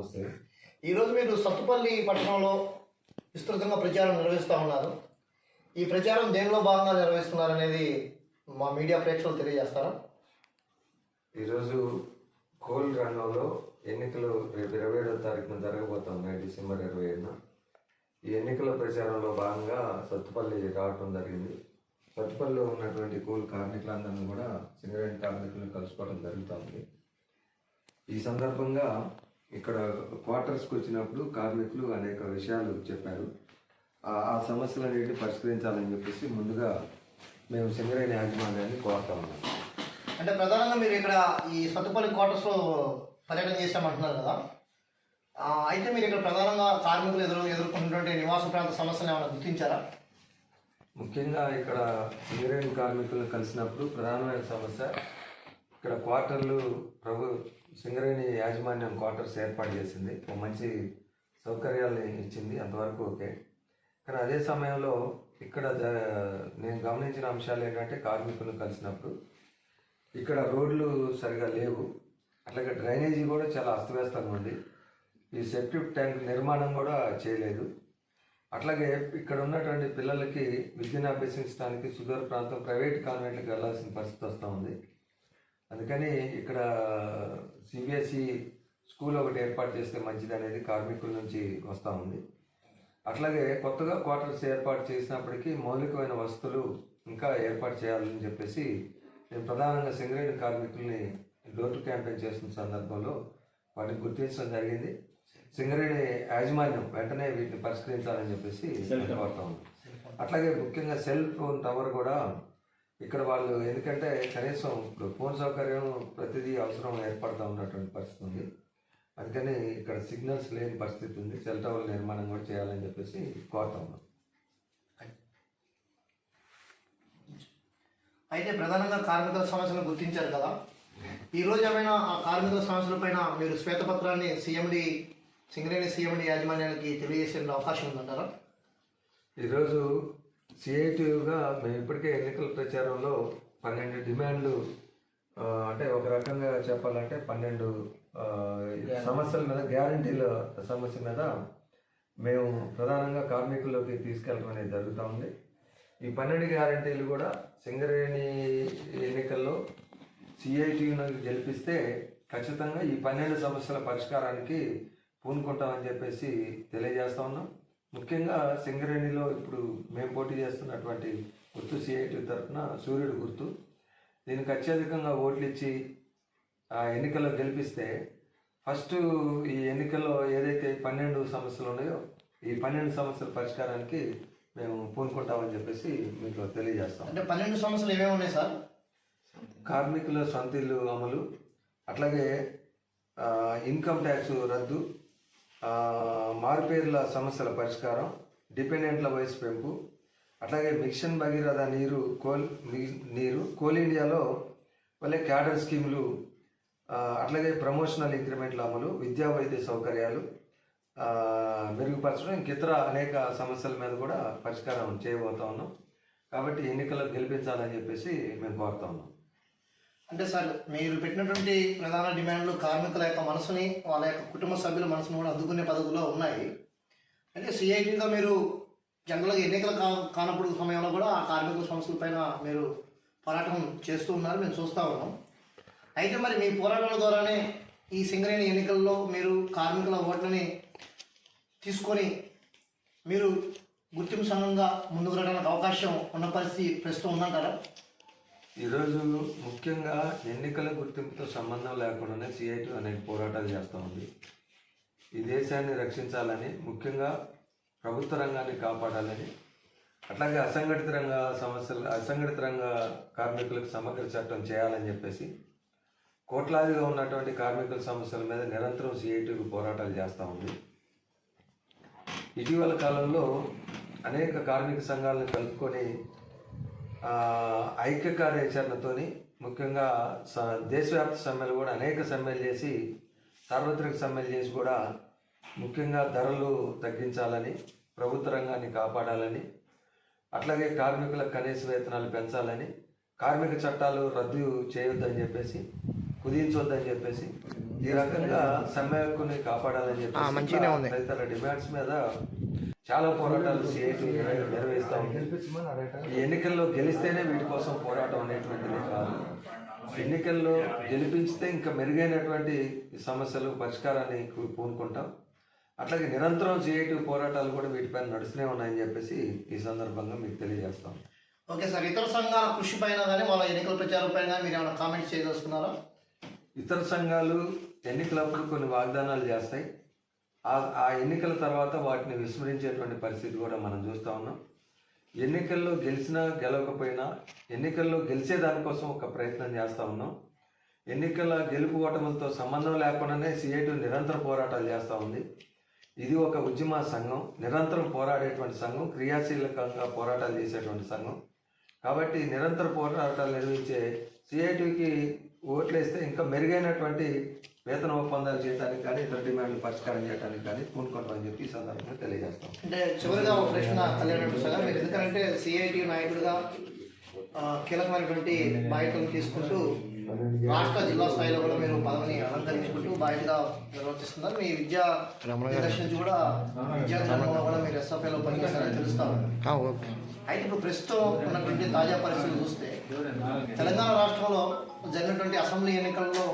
వస్తే ఈరోజు మీరు సత్తుపల్లి పట్టణంలో విస్తృతంగా ప్రచారం నిర్వహిస్తూ ఉన్నారు. ఈ ప్రచారం దేనిలో భాగంగా నిర్వహిస్తున్నారు అనేది మా మీడియా ప్రేక్షకులు తెలియజేస్తారా? ఈరోజు కోల్ రంగంలో ఎన్నికలు రేపు ఇరవై ఏడవ తారీఖున జరగబోతున్నాయి డిసెంబర్ ఇరవై ఏడున ఈ ఎన్నికల ప్రచారంలో భాగంగా సత్తుపల్లి రావటం జరిగింది. సత్తుపల్లిలో ఉన్నటువంటి కూల్ కార్మికులందరినీ కూడా సింగరేణి కార్మికులను కలుసుకోవడం జరుగుతుంది ఈ సందర్భంగా ఇక్కడ క్వార్టర్స్కి వచ్చినప్పుడు కార్మికులు అనేక విషయాలు చెప్పారు. ఆ- ఆ సమస్యలన్నిటిని పరిష్కరించాలని చెప్పేసి ముందుగా మేము సింగరేణి యాజమాన్యాన్ని కోరుతా ఉన్నాం. అంటే ప్రధానంగా మీరు ఇక్కడ ఈ సత్తుపల్లి క్వార్టర్స్లో పర్యటన చేశామంటున్నారు కదా. అయితే మీరు ఇక్కడ ప్రధానంగా కార్మికులు ఎదురు ఎదుర్కొన్నటువంటి నివాస ప్రాంత సమస్యలు ఏమైనా గుర్తించారా? ముఖ్యంగా ఇక్కడ సింగరేణి కార్మికులను కలిసినప్పుడు ప్రధానమైన సమస్య ఇక్కడ క్వార్టర్లు ప్రభు సింగరేణి యాజమాన్యం క్వార్టర్స్ ఏర్పాటు చేసింది. ఒక మంచి సౌకర్యాలు ఇచ్చింది అంతవరకు ఓకే. కానీ అదే సమయంలో ఇక్కడ నేను గమనించిన అంశాలు ఏంటంటే కార్మికులను కలిసినప్పుడు ఇక్కడ రోడ్లు సరిగా లేవు. అట్లాగే డ్రైనేజీ కూడా చాలా అస్తవ్యస్తంగా ఉంది. ఈ సెప్టిక్ ట్యాంక్ నిర్మాణం కూడా చేయలేదు. అట్లాగే ఇక్కడ ఉన్నటువంటి పిల్లలకి విద్యను అభ్యసించడానికి సుదూర ప్రాంతం ప్రైవేట్ కాన్వెంట్లకు వెళ్ళాల్సిన పరిస్థితి వస్తూ ఉంది. అందుకని ఇక్కడ సిబిఎస్ఈ స్కూల్ ఒకటి ఏర్పాటు చేస్తే మంచిది అనేది కార్మికుల నుంచి వస్తూ ఉంది. అట్లాగే కొత్తగా క్వార్టర్స్ ఏర్పాటు చేసినప్పటికీ మౌలికమైన వసతులు ఇంకా ఏర్పాటు చేయాలని చెప్పేసి నేను ప్రధానంగా సింగరేణి కార్మికుల్ని డోర్ క్యాంపెయిన్ చేస్తున్న సందర్భంలో వాటిని గుర్తించడం జరిగింది. సింగరేణి యాజమాన్యం వెంటనే వీటిని పరిష్కరించాలని చెప్పేసి కోరుతా ఉంది అట్లాగే ముఖ్యంగా సెల్ ఫోన్ టవర్ కూడా ఇక్కడ వాళ్ళు ఎందుకంటే కనీసం ఇప్పుడు ఫోన్ సౌకర్యం ప్రతిదీ అవసరం ఏర్పడుతూ ఉన్నటువంటి పరిస్థితి ఉంది. అందుకని ఇక్కడ సిగ్నల్స్ లేని పరిస్థితి ఉంది. సెల్ టవర్ నిర్మాణం కూడా చేయాలని చెప్పేసి కోరుతా ఉన్నాం. అయితే ప్రధానంగా కార్మికుల సమస్యలను గుర్తించారు కదా. ఈ రోజు ఏమైనా ఆ కార్మికుల సమస్యలపైన మీరు శ్వేతపత్రాన్ని సీఎండి సింగరేణి సీఎండి యాజమాన్యానికి తెలియజేసే అవకాశం ఉందంటారా? ఈరోజు సిఐటియుగా మేము ఇప్పటికే ఎన్నికల ప్రచారంలో పన్నెండు డిమాండ్లు అంటే ఒక రకంగా చెప్పాలంటే పన్నెండు సమస్యల మీద గ్యారంటీల సమస్య మీద మేము ప్రధానంగా కార్మికుల్లోకి తీసుకెళ్ళడం అనేది జరుగుతూ ఉంది. ఈ పన్నెండు గ్యారంటీలు కూడా సింగరేణి ఎన్నికల్లో సిఐటియును గెలిపిస్తే ఖచ్చితంగా ఈ పన్నెండు సమస్యల పరిష్కారానికి పూనుకుంటామని చెప్పేసి తెలియజేస్తా ఉన్నాం. ముఖ్యంగా సింగరేణిలో ఇప్పుడు మేము పోటీ చేస్తున్నటువంటి గుర్తు సిఐటి తరఫున సూర్యుడు గుర్తు. దీనికి అత్యధికంగా ఓట్లు ఇచ్చి ఆ ఎన్నికల్లో గెలిపిస్తే ఫస్ట్ ఈ ఎన్నికల్లో ఏదైతే పన్నెండు సమస్యలు ఉన్నాయో ఈ పన్నెండు సమస్యల పరిష్కారానికి మేము పూనుకుంటామని చెప్పేసి మీకు తెలియజేస్తాం. అంటే పన్నెండు సమస్యలు ఏమేమి ఉన్నాయి సార్? కార్మికుల సొంత ఇల్లు అమలు అట్లాగే ఇన్కమ్ ట్యాక్స్ రద్దు మారుపేర్ల సమస్యల పరిష్కారం డిపెండెంట్ల వయసు పెంపు అట్లాగే మిషన్ భగీరథ నీరు కోల్ నీ- నీరు కోల్ ఇండియాలో వల్లే క్యాడర్ స్కీములు అట్లాగే ప్రమోషనల్ ఇంక్రిమెంట్ల అమలు విద్యా వైద్య సౌకర్యాలు మెరుగుపరచడం ఇంక ఇతర అనేక సమస్యల మీద కూడా పరిష్కారం చేయబోతా ఉన్నాం. కాబట్టి ఎన్నికలకు గెలిపించాలని చెప్పేసి మేము కోరుతా ఉన్నాం. అంటే సార్ మీరు పెట్టినటువంటి ప్రధాన డిమాండ్లు కార్మికుల యొక్క మనసుని వాళ్ళ యొక్క కుటుంబ సభ్యుల మనసును కూడా అందుకునే పద్ధతిలో ఉన్నాయి. అంటే సిఐటిగా మీరు జనరల్గా ఎన్నికలు కా కానప్పుడు సమయంలో కూడా ఆ కార్మికుల సమస్యలపైన మీరు పోరాటం చేస్తూ ఉన్నారు మేము చూస్తూ ఉన్నాం. అయితే మరి మీ పోరాటాల ద్వారానే ఈ సింగరేణి ఎన్నికల్లో మీరు కార్మికుల ఓట్లని తీసుకొని మీరు గుర్తింపు సంఘంగా ముందుకు రావడానికి అవకాశం ఉన్న పరిస్థితి ప్రస్తుతం ఉందంటారా? ఈరోజు ముఖ్యంగా ఎన్నికల గుర్తింపుతో సంబంధం లేకుండానే సిఐటి అనేక పోరాటాలు చేస్తూ ఉంది. ఈ దేశాన్ని రక్షించాలని ముఖ్యంగా ప్రభుత్వ రంగాన్ని కాపాడాలని అట్లాగే అసంఘటిత రంగ సమస్యలు అసంఘటిత రంగ కార్మికులకు సమగ్ర చట్టం చేయాలని చెప్పేసి కోట్లాదిగా ఉన్నటువంటి కార్మికుల సమస్యల మీద నిరంతరం సిఐటికి పోరాటాలు చేస్తూ ఉంది. ఇటీవల కాలంలో అనేక కార్మిక సంఘాలను కలుపుకొని ఐక్య కార్యాచరణతోని ముఖ్యంగా స దేశవ్యాప్త సమ్మెలు కూడా అనేక సమ్మెలు చేసి సార్వత్రిక సమ్మెలు చేసి కూడా ముఖ్యంగా ధరలు తగ్గించాలని ప్రభుత్వ రంగాన్ని కాపాడాలని అట్లాగే కార్మికుల కనీస వేతనాలు పెంచాలని కార్మిక చట్టాలు రద్దు చేయొద్దని చెప్పేసి కుదించొద్దని చెప్పేసి ఈ రకంగా సమ్మె కాపాడాలని చెప్పేసి తదితర డిమాండ్స్ మీద చాలా పోరాటాలు నిర్వహిస్తా ఉంది ఈ ఎన్నికల్లో గెలిస్తేనే వీటి కోసం పోరాటం అనేటువంటిది కాదు. ఎన్నికల్లో గెలిపించితే ఇంకా మెరుగైనటువంటి సమస్యలు పరిష్కారాన్ని పూనుకుంటాం. అట్లాగే నిరంతరం సిఐటి పోరాటాలు కూడా వీటిపైన నడుస్తూనే ఉన్నాయని చెప్పేసి ఈ సందర్భంగా మీకు తెలియజేస్తాం. ఓకే సార్ ఇతర సంఘాల కృషి పైన కానీ వాళ్ళ ఎన్నికల ప్రచారం పైన మీరు ఏమైనా కామెంట్స్ చేయదలుచుకున్నారా? ఇతర సంఘాలు ఎన్నికలప్పుడు కొన్ని వాగ్దానాలు చేస్తాయి. ఆ ఎన్నికల తర్వాత వాటిని విస్మరించేటువంటి పరిస్థితి కూడా మనం చూస్తూ ఉన్నాం. ఎన్నికల్లో గెలిచినా గెలవకపోయినా ఎన్నికల్లో గెలిచే దానికోసం ఒక ప్రయత్నం చేస్తూ ఉన్నాం. ఎన్నికల గెలుపు ఓటములతో సంబంధం లేకుండానే సిఐటి నిరంతర పోరాటాలు చేస్తూ ఉంది. ఇది ఒక ఉద్యమ సంఘం నిరంతరం పోరాడేటువంటి సంఘం క్రియాశీలకంగా పోరాటాలు చేసేటువంటి సంఘం. కాబట్టి నిరంతర పోరాటాలు నిర్వహించే సిఐటికి ఓట్లేస్తే ఇంకా మెరుగైనటువంటి వేతన ఒప్పందాలు చేయడానికి కానీ ఇతర డిమాండ్లు పరిష్కారం చేయడానికి కానీ పూనుకుంటామని చెప్పి ఈ సందర్భంగా తెలియజేస్తాం. అంటే చివరిగా ఒక ప్రశ్న కళ్యాణ్ సార్ మీరు ఎందుకంటే సిఐటి నాయకుడిగా కీలకమైనటువంటి బాధ్యతలు తీసుకుంటూ రాష్ట్ర జిల్లా స్థాయిలో కూడా మీరు పదవిని అలంకరించుకుంటూ బాధ్యతగా నిర్వర్తిస్తున్నారు. మీ విద్యా దర్శన నుంచి కూడా విద్యా రంగంలో కూడా మీరు ఎస్ఎఫ్ఐలో పనిచేస్తారని తెలుస్తాను అయితే ఇప్పుడు ప్రస్తుతం ఉన్నటువంటి తాజా పరిస్థితులు చూస్తే తెలంగాణ రాష్ట్రంలో జరిగినటువంటి అసెంబ్లీ ఎన్నికల్లో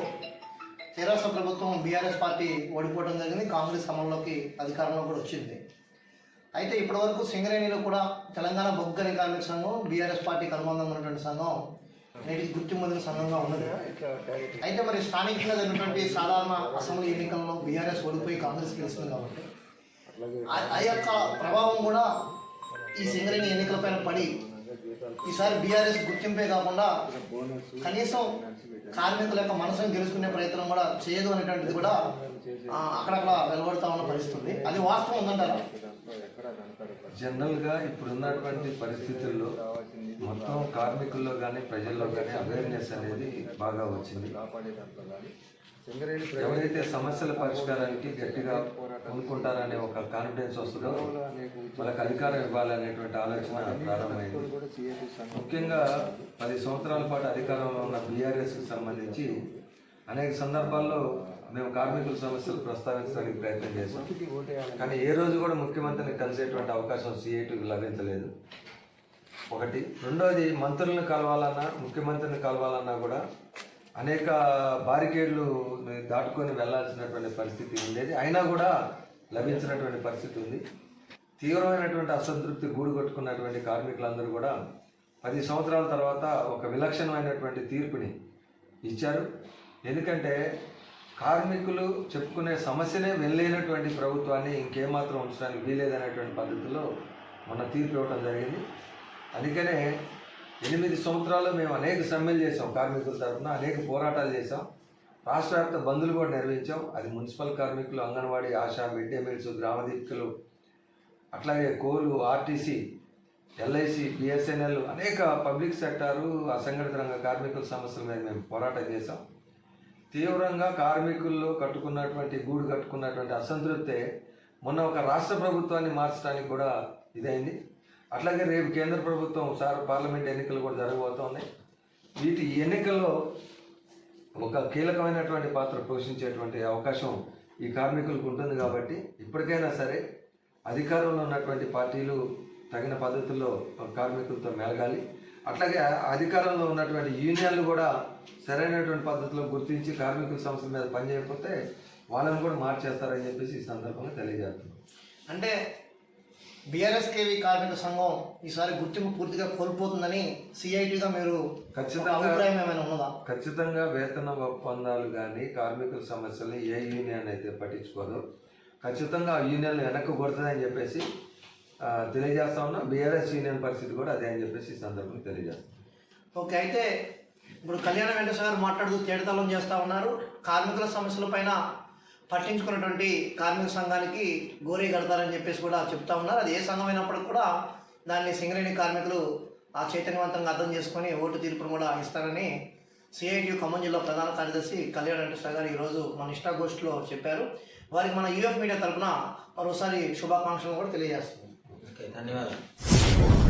తెరాస ప్రభుత్వం బీఆర్ఎస్ పార్టీ ఓడిపోవడం జరిగింది. కాంగ్రెస్ అమల్లోకి అధికారంలో కూడా వచ్చింది. అయితే ఇప్పటివరకు సింగరేణిలో కూడా తెలంగాణ బొగ్గని కార్మిక సంఘం బీఆర్ఎస్ పార్టీకి అనుబంధం ఉన్నటువంటి సంఘం నేటికి గుర్తింపు పొందిన సంఘంగా ఉన్నది. అయితే మరి స్థానికంగా జరిగినటువంటి సాధారణ అసెంబ్లీ ఎన్నికల్లో బీఆర్ఎస్ ఓడిపోయి కాంగ్రెస్ గెలుస్తుంది కాబట్టి ఆ- ఆ యొక్క ప్రభావం కూడా ఈ సింగరేణి ఎన్నికలపైన పడి ఈసారి బీఆర్ఎస్ గుర్తింపే కాకుండా కనీసం కార్మికుల యొక్క మనసును గెలుచుకునే ప్రయత్నం కూడా చేయదు అనేటువంటిది కూడా అక్కడక్కడ వెలువడుతా ఉన్న పరిస్థితి. అది వాస్తవం ఉందంటారా? జనరల్గా ఇప్పుడు ఉన్నటువంటి పరిస్థితుల్లో మొత్తం కార్మికుల్లో కానీ ప్రజల్లో కానీ అవేర్నెస్ అనేది బాగా వచ్చింది. ఎవరైతే సమస్యల పరిష్కారానికి గట్టిగా కొనుక్కుంటారనే ఒక కాన్ఫిడెన్స్ వస్తుందో వాళ్ళకి అధికారం ఇవ్వాలనేటువంటి ఆలోచన ప్రారంభమైంది ముఖ్యంగా పది సంవత్సరాల పాటు అధికారంలో ఉన్న బీఆర్ఎస్కి సంబంధించి అనేక సందర్భాల్లో మేము కార్మికుల సమస్యలు ప్రస్తావించడానికి ప్రయత్నం చేశాం. కానీ ఏ రోజు కూడా ముఖ్యమంత్రిని కలిసేటువంటి అవకాశం సిఐటికి లభించలేదు. ఒకటి. రెండోది మంత్రులను కలవాలన్నా ముఖ్యమంత్రిని కలవాలన్నా కూడా అనేక బారికేడ్లు దాటుకొని వెళ్ళాల్సినటువంటి పరిస్థితి ఉండేది. అయినా కూడా లభించినటువంటి పరిస్థితి ఉంది. తీవ్రమైనటువంటి అసంతృప్తి గూడు కొట్టుకున్నటువంటి కార్మికులందరూ కూడా పది సంవత్సరాల తర్వాత ఒక విలక్షణమైనటువంటి తీర్పుని ఇచ్చారు. ఎందుకంటే కార్మికులు చెప్పుకునే సమస్యనే వెళ్ళలేనటువంటి ప్రభుత్వాన్ని ఇంకేమాత్రం ఉంచడానికి వీలేదనేటువంటి పద్ధతిలో మొన్న తీర్పు ఇవ్వడం జరిగింది. అందుకనే ఎనిమిది సంవత్సరాలు మేము అనేక సమ్మెలు చేసాం కార్మికుల తరఫున అనేక పోరాటాలు చేసాం రాష్ట్ర వ్యాప్త బంధులు కూడా నిర్వహించాం. అది మున్సిపల్ కార్మికులు anganwadi ASHA mid day meals గ్రామ అట్లాగే కోలు ఆర్టీసీ ఎల్ఐసి బిఎస్ఎన్ఎల్ అనేక పబ్లిక్ సెక్టారు అసంఘటిత రంగ కార్మికుల సమస్యల మీద మేము పోరాటం చేసాం తీవ్రంగా కార్మికుల్లో కట్టుకున్నటువంటి గూడు కట్టుకున్నటువంటి అసంతృప్తే మొన్న ఒక రాష్ట్ర ప్రభుత్వాన్ని మార్చడానికి కూడా ఇదైంది. అట్లాగే రేపు కేంద్ర ప్రభుత్వం సార్ పార్లమెంట్ ఎన్నికలు కూడా జరగబోతున్నాయి వీటి ఎన్నికల్లో ఒక కీలకమైనటువంటి పాత్ర పోషించేటువంటి అవకాశం ఈ కార్మికులకు ఉంటుంది కాబట్టి ఇప్పటికైనా సరే అధికారంలో ఉన్నటువంటి పార్టీలు తగిన పద్ధతుల్లో కార్మికులతో మెలగాలి. అట్లాగే అధికారంలో ఉన్నటువంటి యూనియన్లు కూడా సరైనటువంటి పద్ధతిలో గుర్తించి కార్మికుల సంస్థల మీద పనిచేయకపోతే వాళ్ళని కూడా మార్చేస్తారని చెప్పేసి ఈ సందర్భంగా తెలియజేస్తున్నాం. అంటే బీఆర్ఎస్ కేవీ కార్మిక సంఘం ఈసారి గుర్తింపు పూర్తిగా కోల్పోతుందని సిఐటిగా మీరు ఖచ్చితంగా అభిప్రాయం ఏమైనా ఉన్నదా? ఖచ్చితంగా వేతన ఒప్పందాలు కానీ కార్మికుల సమస్యల్ని ఏ యూనియన్ అయితే పట్టించుకోదో ఖచ్చితంగా ఆ యూనియన్ వెనక్కి కొడుతుందని చెప్పేసి తెలియజేస్తా ఉన్నా. బీఆర్ఎస్ యూనియన్ పరిస్థితి కూడా అదే అని చెప్పేసి ఈ సందర్భంగా తెలియజేస్తాం ఓకే అయితే ఇప్పుడు కళ్యాణ వెంకటేశ్వర గారు మాట్లాడుతూ తేడతలం చేస్తూ ఉన్నారు. కార్మికుల సమస్యల పైన పట్టించుకున్నటువంటి కార్మిక సంఘానికి గోరీ కడతారని చెప్పేసి కూడా చెప్తా ఉన్నారు. అది ఏ సంఘం కూడా దాన్ని సింగరేణి కార్మికులు ఆ చైతన్యవంతంగా అర్థం చేసుకొని ఓటు తీర్పును కూడా ఇస్తారని సిఐటియు ఖమ్మం జిల్లా ప్రధాన కార్యదర్శి కళ్యాణ్ వెంకటేశ్వర గారు ఈరోజు మన ఇష్టాగోష్ఠిలో చెప్పారు. వారికి మన యూఎఫ్ మీడియా తరఫున మరోసారి శుభాకాంక్షలు కూడా తెలియజేస్తుంది ఓకే ధన్యవాదాలు.